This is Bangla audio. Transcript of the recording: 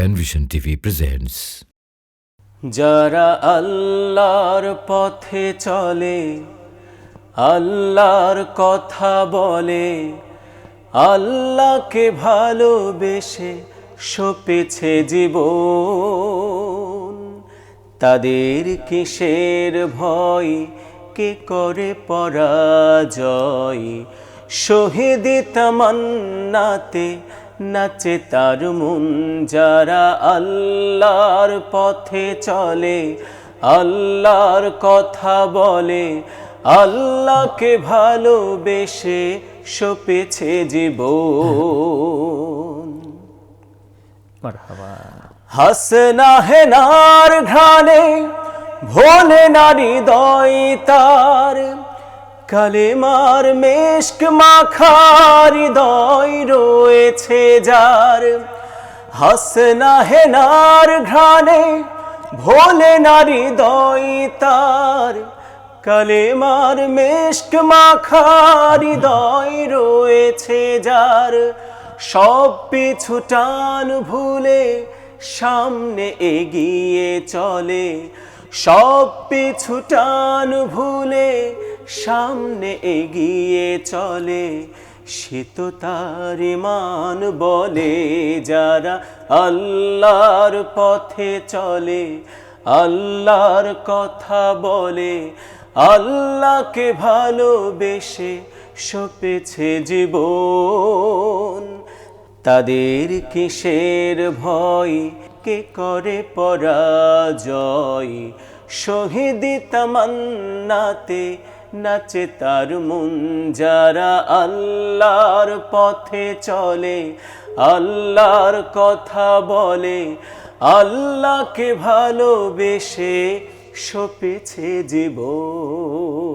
Penvision TV presents যারা আল্লাহর পথে চলে, আল্লাহর কথা বলে, আল্লাহকে ভালোবেসে সপেছে জীবন। তাদের কিসের ভয়, কে করে পরাজয়? শহীদি তামান্নাতে নাচে তার মন যারা আল্লাহর পথে চলে আল্লাহর কথা বলে আল্লাহকে ভালোবেসে সপেছে জীবন। হাসনা হেনার ঘ্রাণে ভোলে নারী দয় তার। কালেমার মেশক মাখার হৃদয় রয়েছে যার। হাসনা হেনার ঘ্রাণে ভোলে নারী দয় তার। কালেমার মেশক মাখার হৃদয় রয়েছে যার। সব পিছু টান ভুলে সামনে এগিয়ে চলে। সব পিছু টান ভুলে সামনে এগিয়ে চলে, সে তো তার মান বলে, যারা আল্লাহর পথে চলে, আল্লাহর কথা বলে, আল্লাহকে ভালোবেসে সপেছে জীবন। তাদের কিসের ভয়, কে করে পরাজয়? শহীদি তামান্নাতে নাচে তার মন যারা আল্লাহর পথে চলে আল্লাহর কথা বলে আল্লাহকে ভালোবেসে সপেছে জীবন।